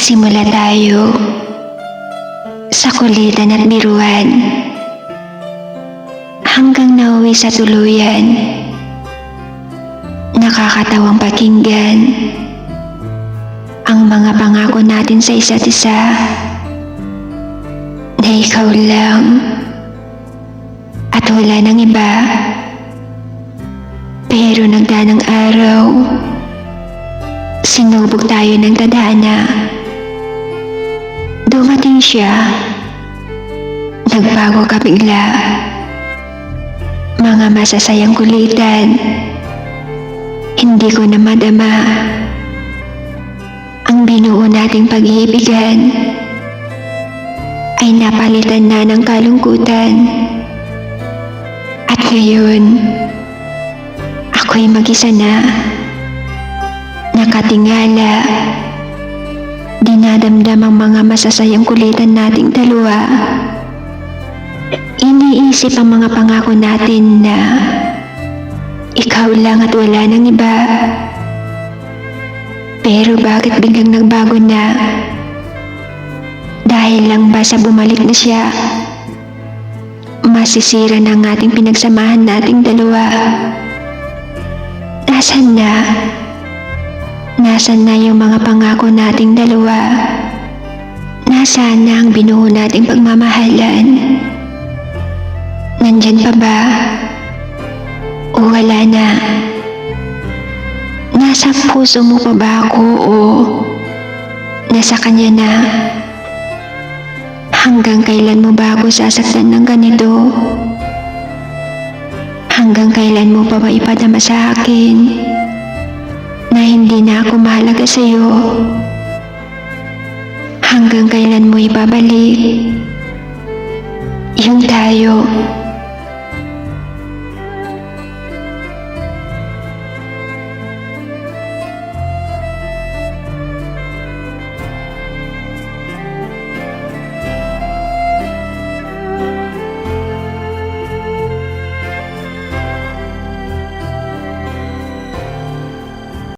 Nagsimula tayo sa kulitan at biruan hanggang nauwi sa tuluyan. Nakakatawang pakinggan ang mga pangako natin sa isa't isa na ikaw lang at wala nang iba. Pero nagdanang araw, sinubok tayo ng tadhana. Dumating siya, nagbago ka bigla. Mga masasayang kulitan, hindi ko na madama. Ang binuo nating pag-iibigan ay napalitan na ng kalungkutan. At ngayon, ako'y mag-isa na. Nakatingala. Dinadamdam ang mga masasayang kulitan nating dalawa. Iniisip ang mga pangako natin na ikaw lang at wala nang iba. Pero bakit biglang nagbago na? Dahil lang ba sa bumalik na siya? Masisira na ang ating pinagsamahan nating dalawa. Nasaan na? Nasaan na yung mga pangako nating dalawa? Nasaan na ang binuo nating pagmamahalan? Nandyan pa ba? O wala na? Nasa puso mo pa ba ako o nasa kanya na? Hanggang kailan mo ba ako sasaktan ng ganito? Hanggang kailan mo pa ba ipadama sa akin na hindi na ako mahalaga sa iyo? Hanggang kailan mo ibabalik yung tayo